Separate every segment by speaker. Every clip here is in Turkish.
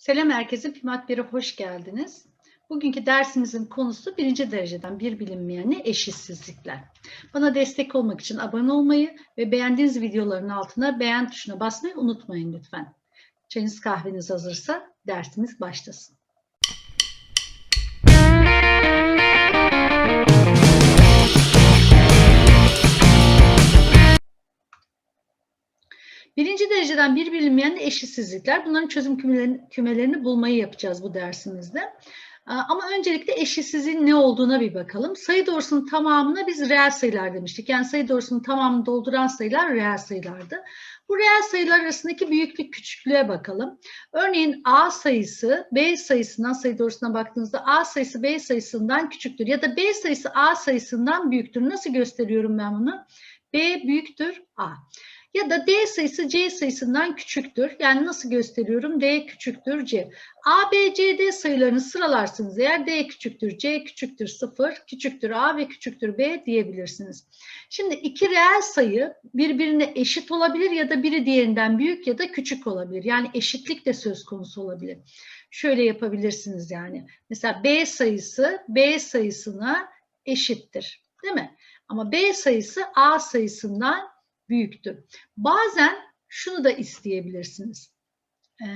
Speaker 1: Selam herkese, Pimat 1'e hoş geldiniz. Bugünkü dersimizin konusu birinci dereceden bir bilinmeyeni eşitsizlikler. Bana destek olmak için abone olmayı ve beğendiğiniz videoların altına beğen tuşuna basmayı unutmayın lütfen. Çayınız kahveniz hazırsa dersimiz başlasın. Birinci dereceden bir bilinmeyen eşitsizlikler. Bunların çözüm kümelerini, kümelerini bulmayı yapacağız bu dersimizde. Ama öncelikle eşitsizliğin ne olduğuna bir bakalım. Sayı doğrusunun tamamına biz reel sayılar demiştik. Yani sayı doğrusunun tamamını dolduran sayılar reel sayılardı. Bu reel sayılar arasındaki büyüklük küçüklüğe bakalım. Örneğin A sayısı B sayısından sayı doğrusuna baktığınızda A sayısı B sayısından küçüktür. Ya da B sayısı A sayısından büyüktür. Nasıl gösteriyorum ben bunu? B büyüktür A. Ya da D sayısı C sayısından küçüktür. Yani nasıl gösteriyorum? D küçüktür C. A, B, C, D sayılarını sıralarsınız eğer D küçüktür C küçüktür 0, küçüktür A ve küçüktür B diyebilirsiniz. Şimdi iki reel sayı birbirine eşit olabilir ya da biri diğerinden büyük ya da küçük olabilir. Yani eşitlik de söz konusu olabilir. Şöyle yapabilirsiniz yani. Mesela B sayısı B sayısına eşittir. Değil mi? Ama B sayısı A sayısından büyüktür. Bazen şunu da isteyebilirsiniz. Ee,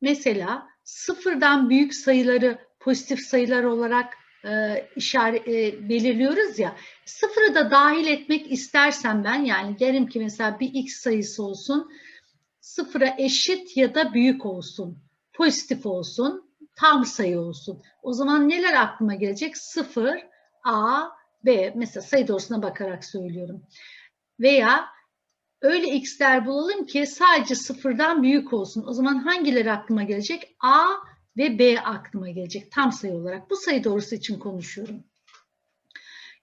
Speaker 1: mesela sıfırdan büyük sayıları pozitif sayılar olarak e, işaret e, belirliyoruz ya. Sıfırı da dahil etmek istersem ben yani derim ki mesela bir x sayısı olsun sıfıra eşit ya da büyük olsun. Pozitif olsun, tam sayı olsun. O zaman neler aklıma gelecek? Sıfır, a, b. Mesela sayı doğrusuna bakarak söylüyorum. Veya öyle x'ler bulalım ki sadece sıfırdan büyük olsun. O zaman hangileri aklıma gelecek? A ve B aklıma gelecek tam sayı olarak. Bu sayı doğrusu için konuşuyorum.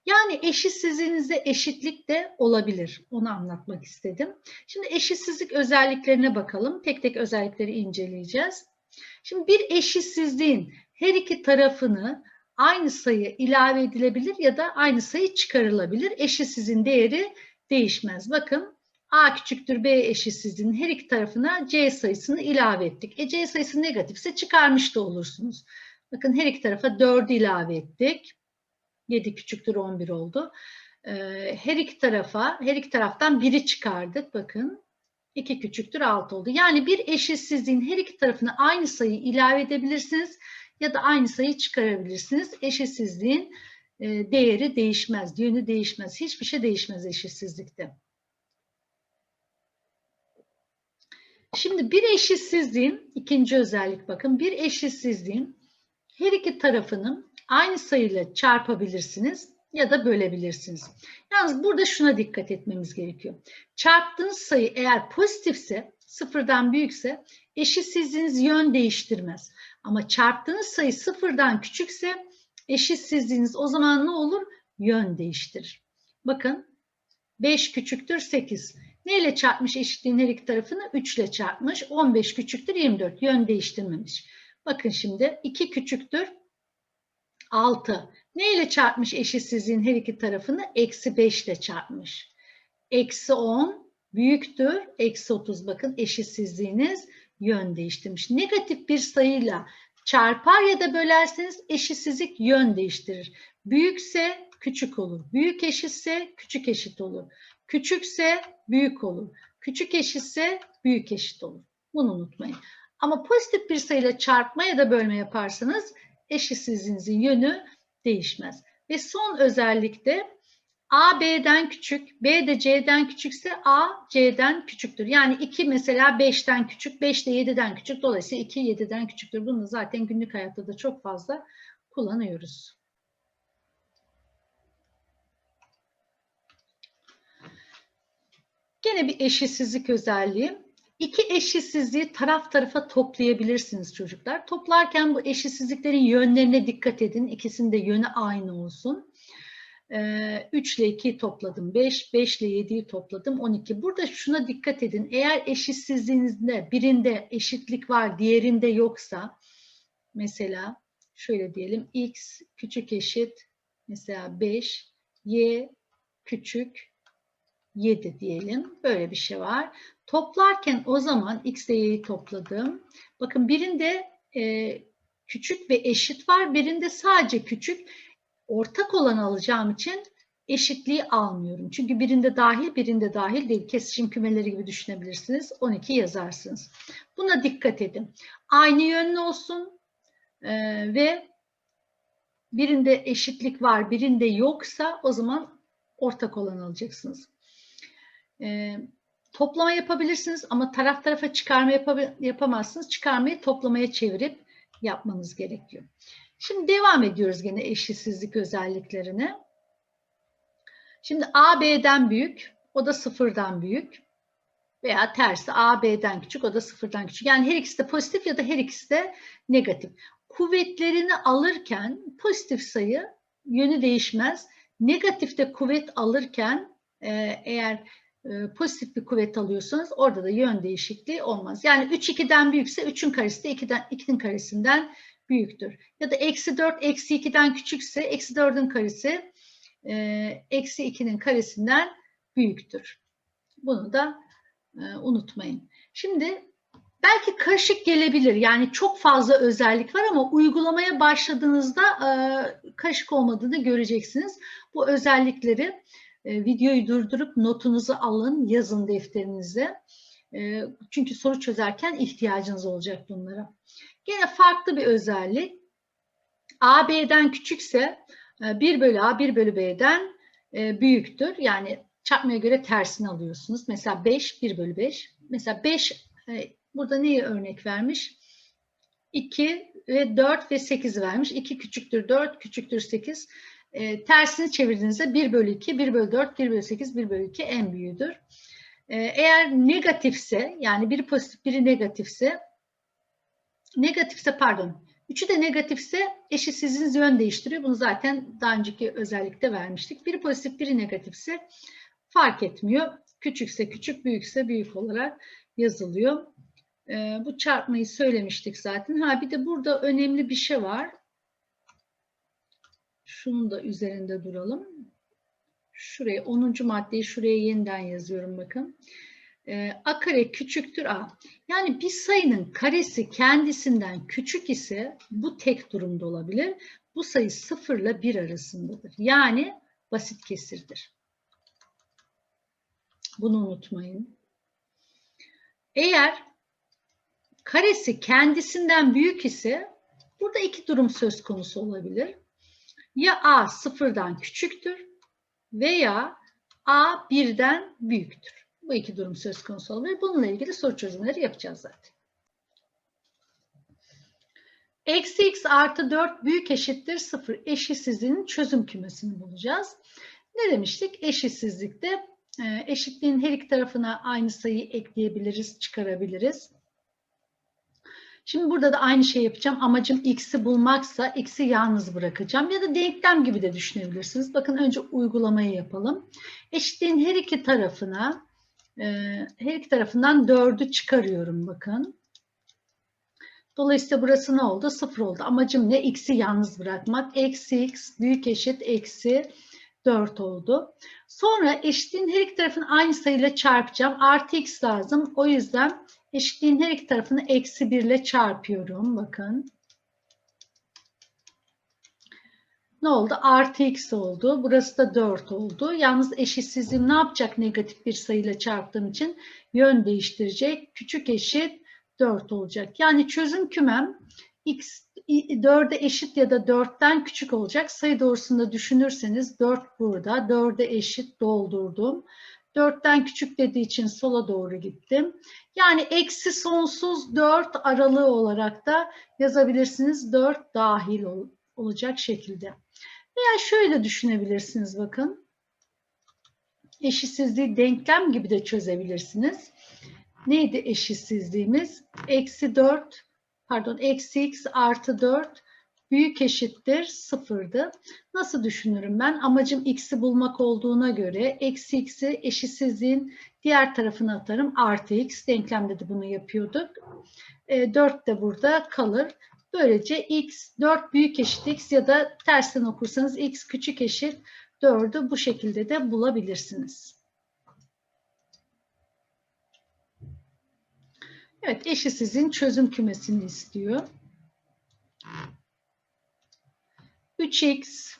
Speaker 1: Yani eşitsizliğinizde eşitlik de olabilir. Onu anlatmak istedim. Şimdi eşitsizlik özelliklerine bakalım. Tek tek özellikleri inceleyeceğiz. Şimdi bir eşitsizliğin her iki tarafını aynı sayı ilave edilebilir ya da aynı sayı çıkarılabilir. Eşitsizliğin değeri değişmez. Bakın A küçüktür B eşitsizliğinin her iki tarafına C sayısını ilave ettik. E C sayısı negatifse çıkarmış da olursunuz. Bakın her iki tarafa 4'ü ilave ettik. 7 küçüktür 11 oldu. Ee, her iki tarafa, her iki taraftan biri çıkardık. Bakın 2 küçüktür 6 oldu. Yani bir eşitsizliğin her iki tarafına aynı sayı ilave edebilirsiniz ya da aynı sayı çıkarabilirsiniz. Eşitsizliğin e, değeri değişmez, yönü değişmez. Hiçbir şey değişmez eşitsizlikte. Şimdi bir eşitsizliğin ikinci özellik bakın bir eşitsizliğin her iki tarafını aynı sayıyla çarpabilirsiniz ya da bölebilirsiniz. Yalnız burada şuna dikkat etmemiz gerekiyor. Çarptığınız sayı eğer pozitifse sıfırdan büyükse eşitsizliğiniz yön değiştirmez. Ama çarptığınız sayı sıfırdan küçükse eşitsizliğiniz o zaman ne olur? Yön değiştirir. Bakın 5 küçüktür 8. Ne ile çarpmış eşitliğin her iki tarafını? 3 ile çarpmış. 15 küçüktür 24. Yön değiştirmemiş. Bakın şimdi 2 küçüktür 6. Ne ile çarpmış eşitsizliğin her iki tarafını? Eksi 5 ile çarpmış. Eksi 10 büyüktür. Eksi 30 bakın eşitsizliğiniz yön değiştirmiş. Negatif bir sayıyla çarpar ya da bölerseniz eşitsizlik yön değiştirir. Büyükse küçük olur. Büyük eşitse küçük eşit olur. Küçükse büyük olur. Küçük eşitse büyük eşit olur. Bunu unutmayın. Ama pozitif bir sayıyla çarpma ya da bölme yaparsanız eşitsizliğinizin yönü değişmez. Ve son özellik de A B'den küçük, B de C'den küçükse A C'den küçüktür. Yani 2 mesela 5'ten küçük, 5 de 7'den küçük. Dolayısıyla 2 7'den küçüktür. Bunu zaten günlük hayatta da çok fazla kullanıyoruz. Gene bir eşitsizlik özelliği. İki eşitsizliği taraf tarafa toplayabilirsiniz çocuklar. Toplarken bu eşitsizliklerin yönlerine dikkat edin. İkisinin de yönü aynı olsun. 3 ile 2'yi topladım 5, 5 ile 7'yi topladım 12. Burada şuna dikkat edin. Eğer eşitsizliğinizde birinde eşitlik var, diğerinde yoksa mesela şöyle diyelim x küçük eşit mesela 5, y küçük 7 diyelim. Böyle bir şey var. Toplarken o zaman x ile y'yi topladım. Bakın birinde e, küçük ve eşit var. Birinde sadece küçük. Ortak olan alacağım için eşitliği almıyorum. Çünkü birinde dahil, birinde dahil değil. Kesişim kümeleri gibi düşünebilirsiniz. 12 yazarsınız. Buna dikkat edin. Aynı yönlü olsun e, ve birinde eşitlik var, birinde yoksa o zaman ortak olan alacaksınız. E, toplama yapabilirsiniz ama taraf tarafa çıkarma yapamazsınız. Çıkarmayı toplamaya çevirip yapmanız gerekiyor. Şimdi devam ediyoruz gene eşitsizlik özelliklerine. Şimdi A B'den büyük, o da sıfırdan büyük. Veya tersi A B'den küçük, o da sıfırdan küçük. Yani her ikisi de pozitif ya da her ikisi de negatif. Kuvvetlerini alırken pozitif sayı yönü değişmez. Negatifte kuvvet alırken e, eğer pozitif bir kuvvet alıyorsanız orada da yön değişikliği olmaz. Yani 3 2'den büyükse 3'ün karesi de 2'den, 2'nin karesinden büyüktür. Ya da eksi 4 eksi 2'den küçükse eksi 4'ün karesi e, eksi 2'nin karesinden büyüktür. Bunu da e, unutmayın. Şimdi belki karışık gelebilir. Yani çok fazla özellik var ama uygulamaya başladığınızda e, karışık olmadığını göreceksiniz. Bu özellikleri e, videoyu durdurup notunuzu alın, yazın defterinize. E, çünkü soru çözerken ihtiyacınız olacak bunlara. Yine farklı bir özellik. A, B'den küçükse 1 bölü A 1 bölü B'den büyüktür. Yani çarpmaya göre tersini alıyorsunuz. Mesela 5 1 bölü 5. Mesela 5 burada neyi örnek vermiş? 2 ve 4 ve 8 vermiş. 2 küçüktür 4 küçüktür 8. E, tersini çevirdiğinizde 1 bölü 2, 1 bölü 4, 1 bölü 8, 1 bölü 2 en büyüğüdür. E, eğer negatifse yani biri pozitif biri negatifse negatifse pardon üçü de negatifse eşitsizliğiniz yön değiştiriyor. Bunu zaten daha önceki özellikte vermiştik. Biri pozitif biri negatifse fark etmiyor. Küçükse küçük büyükse büyük olarak yazılıyor. E, bu çarpmayı söylemiştik zaten. Ha bir de burada önemli bir şey var. Şunun da üzerinde duralım. Şuraya 10. maddeyi şuraya yeniden yazıyorum bakın. Ee, a kare küçüktür a. Yani bir sayının karesi kendisinden küçük ise bu tek durumda olabilir. Bu sayı 0 ile 1 arasındadır. Yani basit kesirdir. Bunu unutmayın. Eğer karesi kendisinden büyük ise burada iki durum söz konusu olabilir ya A sıfırdan küçüktür veya A birden büyüktür. Bu iki durum söz konusu olabilir. Bununla ilgili soru çözümleri yapacağız zaten. Eksi x artı 4 büyük eşittir 0 eşitsizliğinin çözüm kümesini bulacağız. Ne demiştik? Eşitsizlikte e, eşitliğin her iki tarafına aynı sayıyı ekleyebiliriz, çıkarabiliriz. Şimdi burada da aynı şey yapacağım. Amacım x'i bulmaksa x'i yalnız bırakacağım. Ya da denklem gibi de düşünebilirsiniz. Bakın önce uygulamayı yapalım. Eşitliğin her iki tarafına e, her iki tarafından 4'ü çıkarıyorum bakın. Dolayısıyla burası ne oldu? 0 oldu. Amacım ne? X'i yalnız bırakmak. Eksi x büyük eşit eksi 4 oldu. Sonra eşitliğin her iki tarafını aynı sayıyla çarpacağım. Artı x lazım. O yüzden Eşitliğin her iki tarafını eksi 1 ile çarpıyorum. Bakın. Ne oldu? Artı x oldu. Burası da 4 oldu. Yalnız eşitsizliğim ne yapacak negatif bir sayıyla çarptığım için? Yön değiştirecek. Küçük eşit 4 olacak. Yani çözüm kümem x 4'e eşit ya da 4'ten küçük olacak. Sayı doğrusunda düşünürseniz 4 burada. 4'e eşit doldurdum. 4'ten küçük dediği için sola doğru gittim. Yani eksi sonsuz 4 aralığı olarak da yazabilirsiniz. 4 dahil ol, olacak şekilde. Veya şöyle düşünebilirsiniz bakın. Eşitsizliği denklem gibi de çözebilirsiniz. Neydi eşitsizliğimiz? Eksi 4 pardon eksi x artı 4 büyük eşittir sıfırdı. Nasıl düşünürüm ben? Amacım x'i bulmak olduğuna göre eksi x'i eşitsizliğin diğer tarafına atarım. Artı x denklemde de bunu yapıyorduk. E, 4 de burada kalır. Böylece x 4 büyük eşit x ya da tersten okursanız x küçük eşit 4'ü bu şekilde de bulabilirsiniz. Evet eşitsizliğin çözüm kümesini istiyor. 3x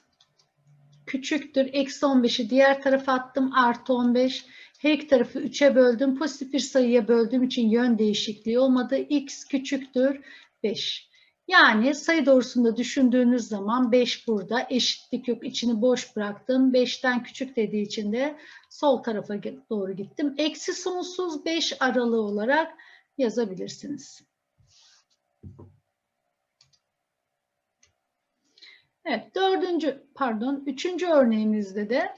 Speaker 1: küçüktür. Eksi 15'i diğer tarafa attım. Artı 15. Her iki tarafı 3'e böldüm. Pozitif bir sayıya böldüğüm için yön değişikliği olmadı. x küçüktür 5. Yani sayı doğrusunda düşündüğünüz zaman 5 burada. Eşitlik yok. içini boş bıraktım. 5'ten küçük dediği için de sol tarafa doğru gittim. Eksi sonsuz 5 aralığı olarak yazabilirsiniz. Evet, dördüncü, pardon, üçüncü örneğimizde de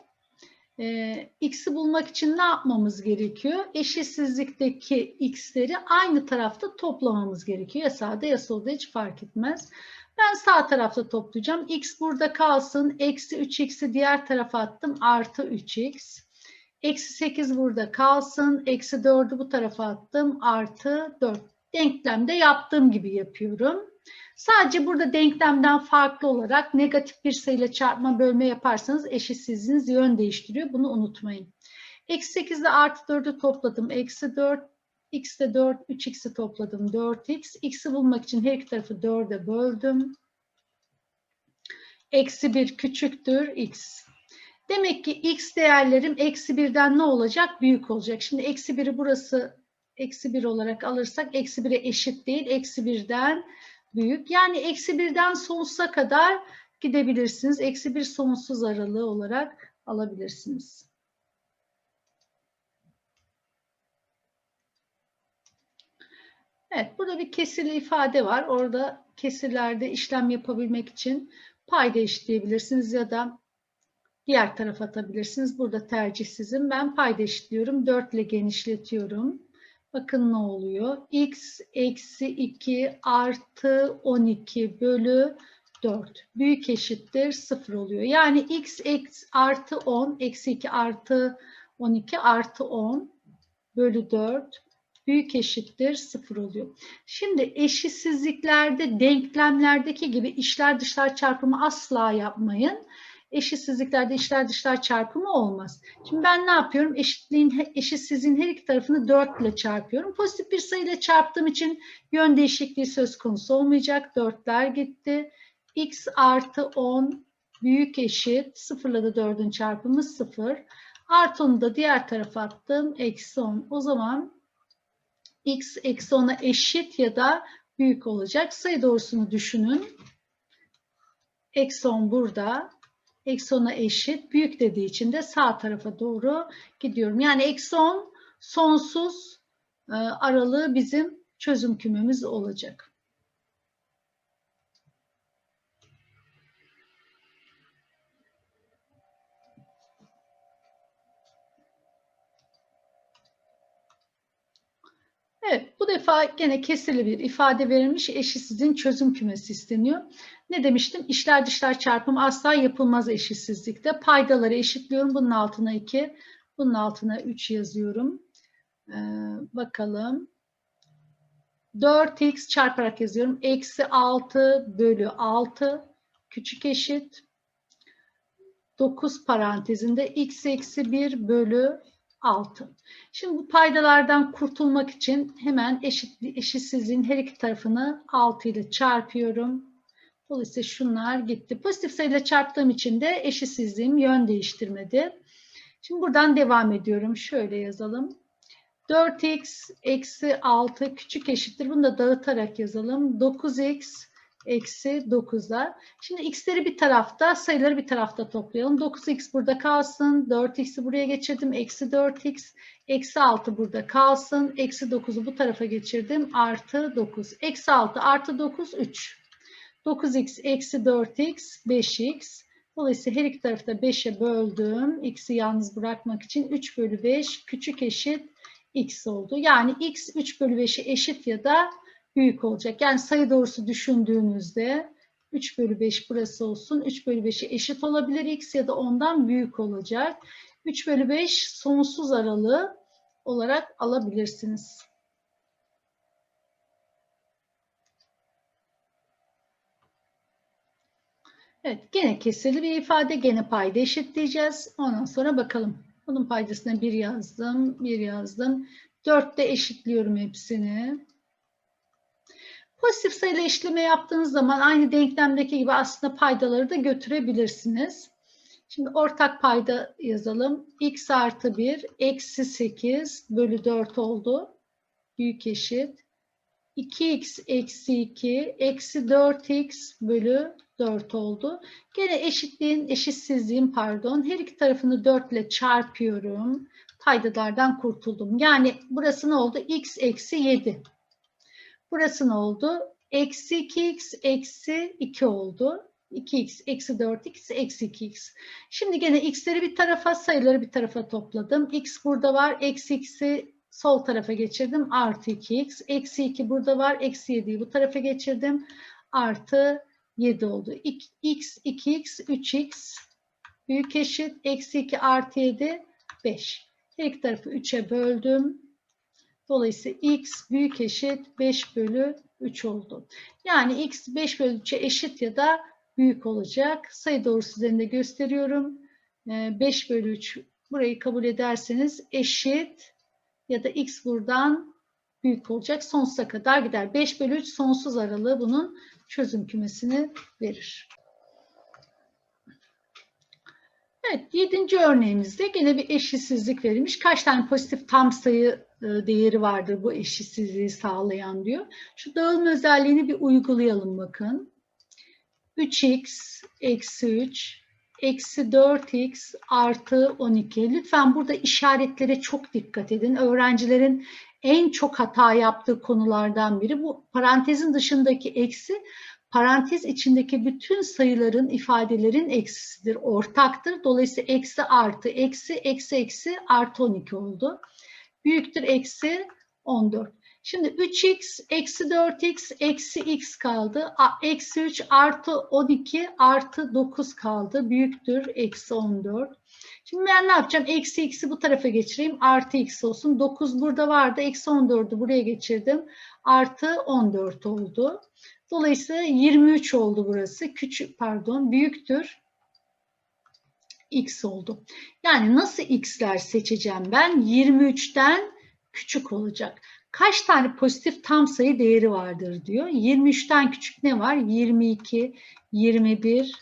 Speaker 1: e, x'i bulmak için ne yapmamız gerekiyor? Eşitsizlikteki x'leri aynı tarafta toplamamız gerekiyor. Ya sağda ya solda hiç fark etmez. Ben sağ tarafta toplayacağım. x burada kalsın. Eksi 3x'i diğer tarafa attım. Artı 3x. Eksi 8 burada kalsın. Eksi 4'ü bu tarafa attım. Artı 4. Denklemde yaptığım gibi yapıyorum. Sadece burada denklemden farklı olarak negatif bir sayıyla çarpma bölme yaparsanız eşitsizliğiniz yön değiştiriyor. Bunu unutmayın. Eksi 8 ile artı 4'ü topladım. Eksi 4, x de 4, 3x'i topladım. 4x. x'i bulmak için her iki tarafı 4'e böldüm. Eksi 1 küçüktür x. Demek ki x değerlerim eksi 1'den ne olacak? Büyük olacak. Şimdi eksi 1'i burası eksi 1 olarak alırsak eksi 1'e eşit değil. Eksi 1'den büyük. Yani eksi birden sonsuza kadar gidebilirsiniz. Eksi bir sonsuz aralığı olarak alabilirsiniz. Evet, burada bir kesirli ifade var. Orada kesirlerde işlem yapabilmek için payda eşitleyebilirsiniz ya da diğer tarafa atabilirsiniz. Burada tercih sizin. Ben payda eşitliyorum. 4 ile genişletiyorum. Bakın ne oluyor? x eksi 2 artı 12 bölü 4. Büyük eşittir 0 oluyor. Yani x eksi artı 10 eksi 2 artı 12 artı 10 bölü 4 büyük eşittir 0 oluyor. Şimdi eşitsizliklerde denklemlerdeki gibi işler dışlar çarpımı asla yapmayın eşitsizliklerde içler dışlar çarpımı olmaz. Şimdi ben ne yapıyorum? Eşitliğin, eşitsizliğin her iki tarafını 4 ile çarpıyorum. Pozitif bir sayıyla çarptığım için yön değişikliği söz konusu olmayacak. 4'ler gitti. x artı 10 büyük eşit. 0 ile de 4'ün çarpımı 0. Artı 10'u da diğer tarafa attım. Eksi 10. O zaman x eksi 10'a eşit ya da büyük olacak. Sayı doğrusunu düşünün. Eksi 10 burada eksi 10'a eşit. Büyük dediği için de sağ tarafa doğru gidiyorum. Yani eksi 10 sonsuz e, aralığı bizim çözüm kümemiz olacak. Evet, bu defa gene kesirli bir ifade verilmiş eşitsizliğin çözüm kümesi isteniyor. Ne demiştim? İşler dışlar çarpımı asla yapılmaz eşitsizlikte. Paydaları eşitliyorum. Bunun altına 2, bunun altına 3 yazıyorum. Ee, bakalım. 4x çarparak yazıyorum. Eksi 6 bölü 6 küçük eşit. 9 parantezinde x eksi 1 bölü 6. Şimdi bu paydalardan kurtulmak için hemen eşit, eşitsizliğin her iki tarafını 6 ile çarpıyorum. Dolayısıyla şunlar gitti. Pozitif sayıyla çarptığım için de eşitsizliğim yön değiştirmedi. Şimdi buradan devam ediyorum. Şöyle yazalım. 4x eksi 6 küçük eşittir. Bunu da dağıtarak yazalım. 9x eksi 9'a. Şimdi x'leri bir tarafta, sayıları bir tarafta toplayalım. 9x burada kalsın. 4x'i buraya geçirdim. Eksi 4x. Eksi 6 burada kalsın. Eksi 9'u bu tarafa geçirdim. Artı 9. Eksi 6 artı 9 3. 9x eksi 4x 5x. Dolayısıyla her iki tarafta 5'e böldüm. X'i yalnız bırakmak için 3 bölü 5 küçük eşit x oldu. Yani x 3 bölü 5'e eşit ya da büyük olacak. Yani sayı doğrusu düşündüğünüzde 3 bölü 5 burası olsun. 3 bölü 5'e eşit olabilir x ya da ondan büyük olacak. 3 bölü 5 sonsuz aralığı olarak alabilirsiniz. Evet, gene kesirli bir ifade, gene payda eşitleyeceğiz. Ondan sonra bakalım. Bunun paydasına 1 yazdım, 1 yazdım. 4'te eşitliyorum hepsini. Pozitif sayıyla eşitleme yaptığınız zaman aynı denklemdeki gibi aslında paydaları da götürebilirsiniz. Şimdi ortak payda yazalım. x artı 1 eksi 8 bölü 4 oldu. Büyük eşit. 2x eksi 2 eksi 4x bölü 4 oldu. Gene eşitliğin, eşitsizliğin pardon her iki tarafını 4 ile çarpıyorum. Paydalardan kurtuldum. Yani burası ne oldu? x eksi 7. Burası ne oldu? Eksi 2x eksi 2 oldu. 2x eksi 4x eksi 2x. Şimdi gene x'leri bir tarafa sayıları bir tarafa topladım. x burada var. Eksi x'i sol tarafa geçirdim. Artı 2x. Eksi 2 burada var. Eksi 7'yi bu tarafa geçirdim. Artı 7 oldu. x 2x 3x büyük eşit. Eksi 2 artı 7 5. Her iki tarafı 3'e böldüm. Dolayısıyla x büyük eşit 5 bölü 3 oldu. Yani x 5 bölü 3'e eşit ya da büyük olacak. Sayı doğrusu üzerinde gösteriyorum. 5 ee, bölü 3 burayı kabul ederseniz eşit ya da x buradan büyük olacak. Sonsuza kadar gider. 5 bölü 3 sonsuz aralığı bunun çözüm kümesini verir. Evet, yedinci örneğimizde gene bir eşitsizlik verilmiş. Kaç tane pozitif tam sayı değeri vardır bu eşitsizliği sağlayan diyor. Şu dağılma özelliğini bir uygulayalım bakın. 3x eksi 3 eksi 4x artı 12. Lütfen burada işaretlere çok dikkat edin. Öğrencilerin en çok hata yaptığı konulardan biri bu parantezin dışındaki eksi parantez içindeki bütün sayıların ifadelerin eksisidir, ortaktır. Dolayısıyla eksi artı eksi eksi eksi artı 12 oldu. Büyüktür eksi 14. Şimdi 3x eksi 4x eksi x kaldı. Eksi 3 artı 12 artı 9 kaldı. Büyüktür eksi 14. Şimdi ben ne yapacağım? Eksi x'i bu tarafa geçireyim. Artı x olsun. 9 burada vardı. Eksi 14'ü buraya geçirdim. Artı 14 oldu. Dolayısıyla 23 oldu burası. Küçük pardon büyüktür x oldu. Yani nasıl x'ler seçeceğim ben? 23'ten küçük olacak. Kaç tane pozitif tam sayı değeri vardır diyor. 23'ten küçük ne var? 22, 21,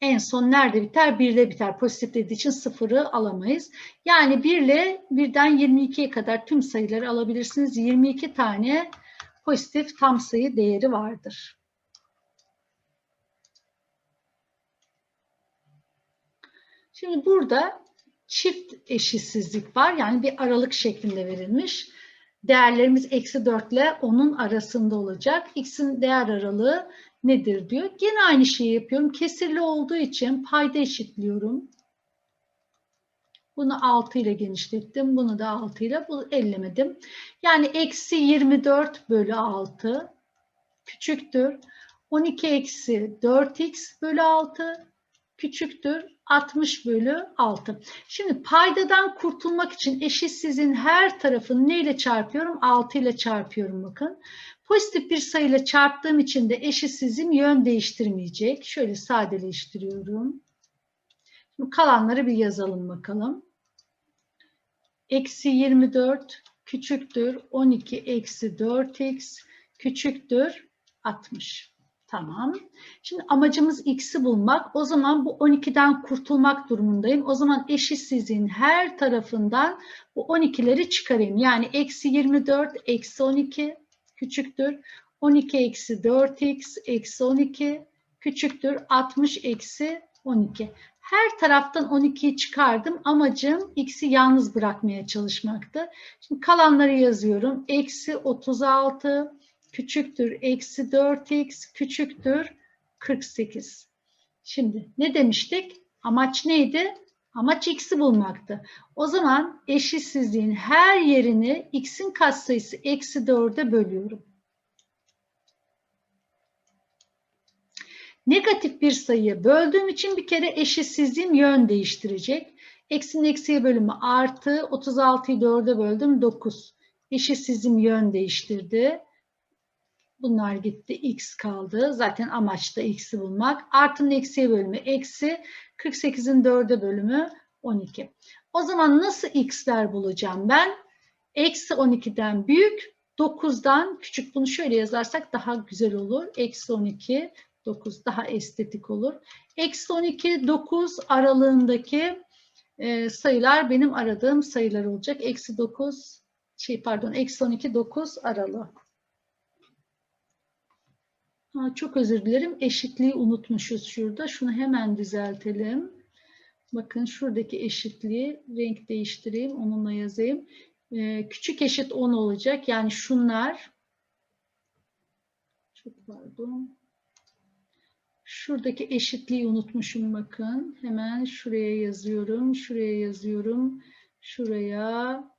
Speaker 1: en son nerede biter? 1 ile biter. Pozitif dediği için sıfırı alamayız. Yani 1 ile 1'den 22'ye kadar tüm sayıları alabilirsiniz. 22 tane pozitif tam sayı değeri vardır. Şimdi burada çift eşitsizlik var. Yani bir aralık şeklinde verilmiş. Değerlerimiz eksi 4 ile 10'un arasında olacak. X'in değer aralığı nedir diyor. Yine aynı şeyi yapıyorum. Kesirli olduğu için payda eşitliyorum. Bunu 6 ile genişlettim. Bunu da 6 ile bu ellemedim. Yani eksi 24 bölü 6 küçüktür. 12 eksi 4x bölü 6 küçüktür 60 bölü 6. Şimdi paydadan kurtulmak için eşitsizin her tarafını neyle çarpıyorum? 6 ile çarpıyorum bakın. Pozitif bir sayıyla çarptığım için de eşitsizim yön değiştirmeyecek. Şöyle sadeleştiriyorum. Şimdi kalanları bir yazalım bakalım. Eksi 24 küçüktür 12 eksi 4x küçüktür 60. Tamam. Şimdi amacımız x'i bulmak. O zaman bu 12'den kurtulmak durumundayım. O zaman eşitsizliğin her tarafından bu 12'leri çıkarayım. Yani eksi 24 eksi 12 küçüktür. 12 eksi 4x eksi 12 küçüktür. 60 eksi 12. Her taraftan 12'yi çıkardım. Amacım x'i yalnız bırakmaya çalışmaktı. Şimdi kalanları yazıyorum. Eksi 36 küçüktür eksi 4x küçüktür 48. Şimdi ne demiştik? Amaç neydi? Amaç x'i bulmaktı. O zaman eşitsizliğin her yerini x'in katsayısı eksi 4'e bölüyorum. Negatif bir sayıya böldüğüm için bir kere eşitsizliğim yön değiştirecek. Eksinin eksiye bölümü artı 36'yı 4'e böldüm 9. Eşitsizliğim yön değiştirdi. Bunlar gitti. X kaldı. Zaten amaç da X'i bulmak. Artının eksiye bölümü eksi. 48'in 4'e bölümü 12. O zaman nasıl X'ler bulacağım ben? Eksi 12'den büyük, 9'dan küçük bunu şöyle yazarsak daha güzel olur. Eksi 12, 9 daha estetik olur. Eksi 12, 9 aralığındaki e, sayılar benim aradığım sayılar olacak. Eksi 9, şey pardon, eksi 12, 9 aralığı. Ha, çok özür dilerim. Eşitliği unutmuşuz şurada. Şunu hemen düzeltelim. Bakın şuradaki eşitliği renk değiştireyim. Onunla yazayım. Ee, küçük eşit 10 olacak. Yani şunlar çok pardon. Şuradaki eşitliği unutmuşum bakın. Hemen şuraya yazıyorum. Şuraya yazıyorum. Şuraya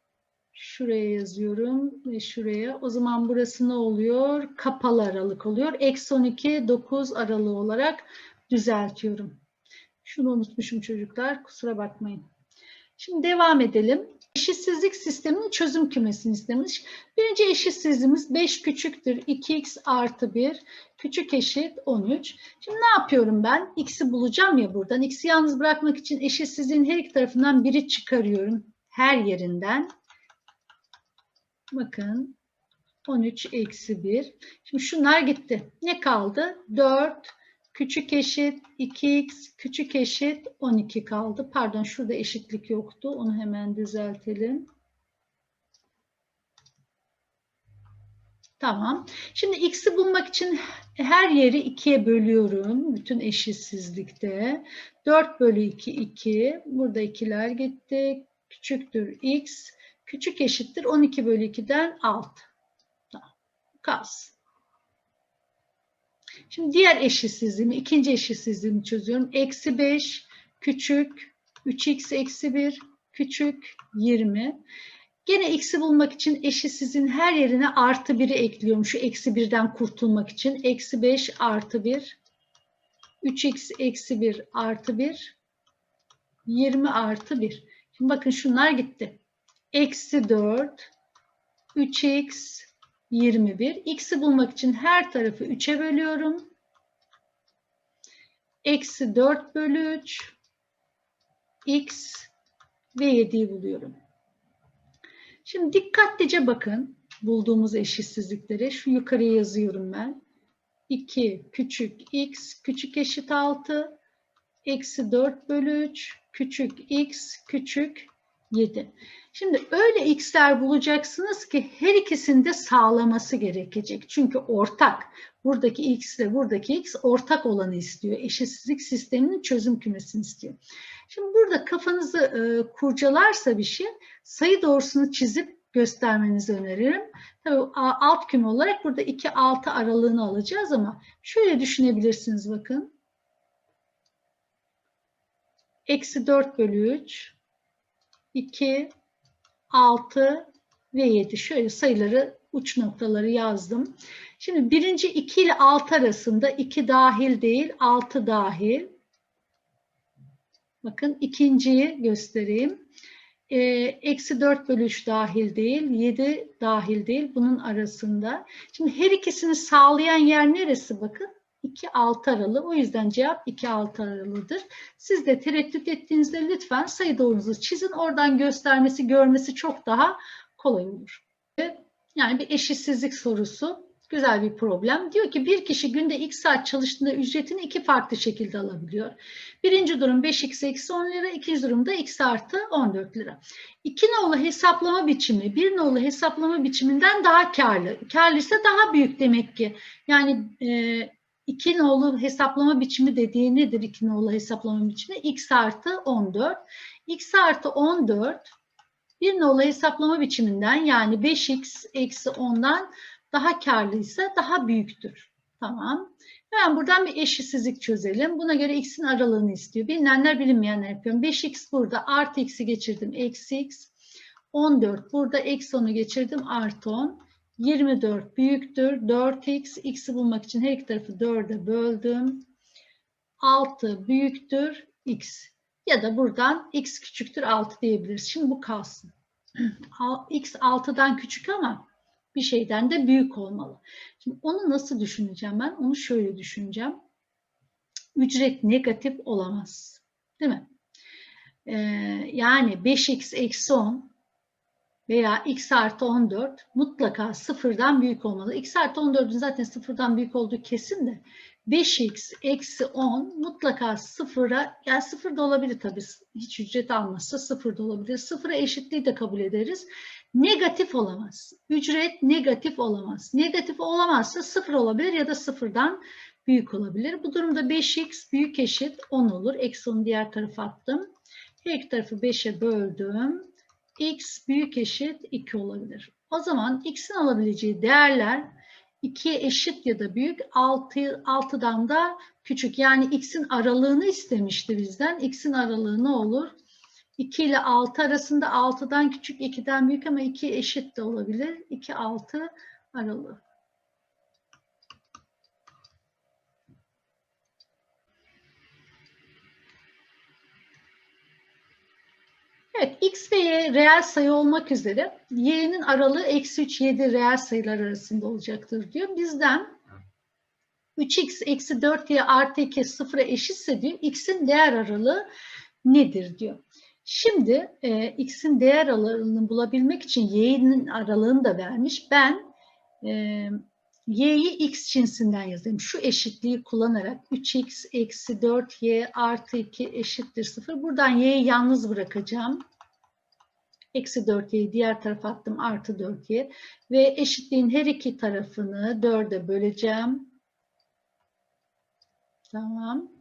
Speaker 1: şuraya yazıyorum ve şuraya. O zaman burası ne oluyor? Kapalı aralık oluyor. Eksi 12 9 aralığı olarak düzeltiyorum. Şunu unutmuşum çocuklar. Kusura bakmayın. Şimdi devam edelim. Eşitsizlik sisteminin çözüm kümesini istemiş. Birinci eşitsizliğimiz 5 küçüktür 2x artı 1 küçük eşit 13. Şimdi ne yapıyorum ben? X'i bulacağım ya buradan. X'i yalnız bırakmak için eşitsizliğin her iki tarafından biri çıkarıyorum. Her yerinden. Bakın 13 eksi 1. Şimdi şunlar gitti. Ne kaldı? 4 küçük eşit 2x küçük eşit 12 kaldı. Pardon şurada eşitlik yoktu. Onu hemen düzeltelim. Tamam. Şimdi x'i bulmak için her yeri 2'ye bölüyorum. Bütün eşitsizlikte. 4 bölü 2 2. Burada ikiler gitti. Küçüktür x. Küçük eşittir 12 bölü 2'den 6. Tamam. Kalsın. Şimdi diğer eşitsizliğimi, ikinci eşitsizliğimi çözüyorum. Eksi 5 küçük 3x eksi 1 küçük 20. Gene x'i bulmak için eşitsizliğin her yerine artı 1'i ekliyorum. Şu eksi 1'den kurtulmak için. Eksi 5 artı 1. 3x eksi 1 artı 1. 20 artı 1. Şimdi bakın şunlar gitti. Eksi 4. 3x 21. X'i bulmak için her tarafı 3'e bölüyorum. Eksi 4 bölü 3. X ve 7'yi buluyorum. Şimdi dikkatlice bakın bulduğumuz eşitsizliklere. Şu yukarıya yazıyorum ben. 2 küçük x küçük eşit 6 eksi 4 bölü 3 küçük x küçük 7. Şimdi öyle x'ler bulacaksınız ki her ikisini de sağlaması gerekecek. Çünkü ortak. Buradaki x ile buradaki x ortak olanı istiyor. Eşitsizlik sisteminin çözüm kümesini istiyor. Şimdi burada kafanızı e, kurcalarsa bir şey sayı doğrusunu çizip göstermenizi öneririm. Tabii alt küme olarak burada 2-6 aralığını alacağız ama şöyle düşünebilirsiniz bakın. Eksi 4 bölü 3 2 6 ve 7. Şöyle sayıları uç noktaları yazdım. Şimdi birinci 2 ile 6 arasında 2 dahil değil 6 dahil. Bakın ikinciyi göstereyim. Ee, eksi 4 bölü 3 dahil değil, 7 dahil değil. Bunun arasında. Şimdi her ikisini sağlayan yer neresi bakın? 2-6 aralığı. O yüzden cevap 2-6 aralığıdır. Siz de tereddüt ettiğinizde lütfen sayı doğrunuzu çizin. Oradan göstermesi, görmesi çok daha kolay olur. Yani bir eşitsizlik sorusu. Güzel bir problem. Diyor ki bir kişi günde x saat çalıştığında ücretini iki farklı şekilde alabiliyor. Birinci durum 5x eksi 10 lira, ikinci durumda x artı 14 lira. İki nolu hesaplama biçimi bir nolu hesaplama biçiminden daha karlı. Karlıysa daha büyük demek ki. Yani e, iki nolu hesaplama biçimi dediği nedir iki nolu hesaplama biçimi? x artı 14. x artı 14 bir nolu hesaplama biçiminden yani 5x eksi 10'dan daha karlıysa daha büyüktür. Tamam. Hemen buradan bir eşitsizlik çözelim. Buna göre x'in aralığını istiyor. Bilinenler bilinmeyenler yapıyorum. 5x burada artı x'i geçirdim. Eksi x. 14 burada eksi 10'u geçirdim. Artı 10. 24 büyüktür. 4x. X'i bulmak için her iki tarafı 4'e böldüm. 6 büyüktür. X. Ya da buradan x küçüktür 6 diyebiliriz. Şimdi bu kalsın. x 6'dan küçük ama bir şeyden de büyük olmalı. Şimdi onu nasıl düşüneceğim ben? Onu şöyle düşüneceğim. Ücret negatif olamaz. Değil mi? Ee, yani 5x eksi 10 veya x artı 14 mutlaka sıfırdan büyük olmalı. x artı 14'ün zaten sıfırdan büyük olduğu kesin de 5x eksi 10 mutlaka sıfıra, yani sıfır da olabilir tabii hiç ücret almazsa sıfır da olabilir. Sıfıra eşitliği de kabul ederiz. Negatif olamaz. Ücret negatif olamaz. Negatif olamazsa sıfır olabilir ya da sıfırdan büyük olabilir. Bu durumda 5x büyük eşit 10 olur. Eksi 10'u diğer tarafa attım. Her iki tarafı 5'e böldüm. X büyük eşit 2 olabilir. O zaman x'in alabileceği değerler 2'ye eşit ya da büyük 6, 6'dan da küçük. Yani x'in aralığını istemişti bizden. x'in aralığı ne olur? 2 ile 6 arasında 6'dan küçük 2'den büyük ama 2 eşit de olabilir. 2 6 aralığı. Evet, x ve y reel sayı olmak üzere y'nin aralığı eksi 3, 7 reel sayılar arasında olacaktır diyor. Bizden 3x eksi 4y artı 2 sıfıra eşitse diyor x'in değer aralığı nedir diyor. Şimdi e, x'in değer aralığını bulabilmek için y'nin aralığını da vermiş. Ben e, y'yi x cinsinden yazayım. Şu eşitliği kullanarak 3x eksi 4y artı 2 eşittir 0. Buradan y'yi yalnız bırakacağım. Eksi 4y'yi diğer tarafa attım artı 4y. Ve eşitliğin her iki tarafını 4'e böleceğim. Tamam.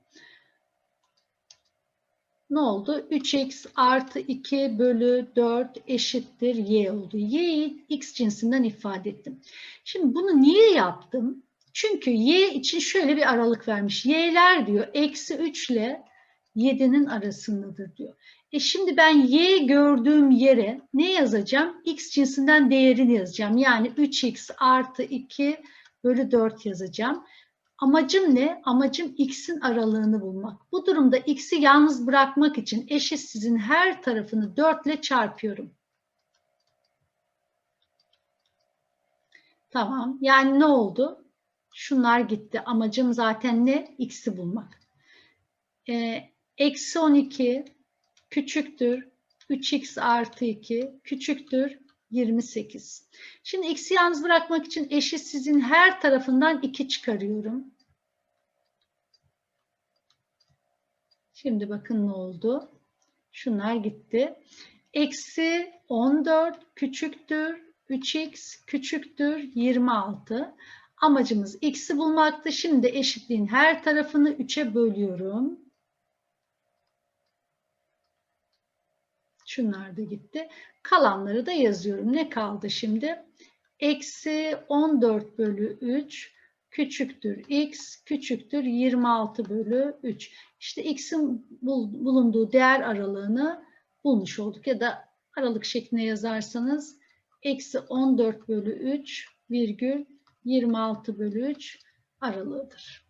Speaker 1: Ne oldu? 3x artı 2 bölü 4 eşittir y oldu. y'yi x cinsinden ifade ettim. Şimdi bunu niye yaptım? Çünkü y için şöyle bir aralık vermiş. y'ler diyor eksi 3 ile 7'nin arasındadır diyor. E şimdi ben y gördüğüm yere ne yazacağım? x cinsinden değerini yazacağım. Yani 3x artı 2 bölü 4 yazacağım. Amacım ne? Amacım x'in aralığını bulmak. Bu durumda x'i yalnız bırakmak için eşitsizin her tarafını 4 ile çarpıyorum. Tamam. Yani ne oldu? Şunlar gitti. Amacım zaten ne? X'i bulmak. Ee, eksi 12 küçüktür 3x artı 2 küçüktür 28. Şimdi x'i yalnız bırakmak için eşitsizin her tarafından 2 çıkarıyorum. Şimdi bakın ne oldu? Şunlar gitti. Eksi 14 küçüktür 3x küçüktür 26. Amacımız x'i bulmaktı. Şimdi eşitliğin her tarafını 3'e bölüyorum. Şunlar da gitti. Kalanları da yazıyorum. Ne kaldı şimdi? Eksi 14 bölü 3 küçüktür x küçüktür 26 bölü 3. İşte x'in bulunduğu değer aralığını bulmuş olduk. Ya da aralık şeklinde yazarsanız eksi 14 bölü 3 virgül 26 bölü 3 aralığıdır.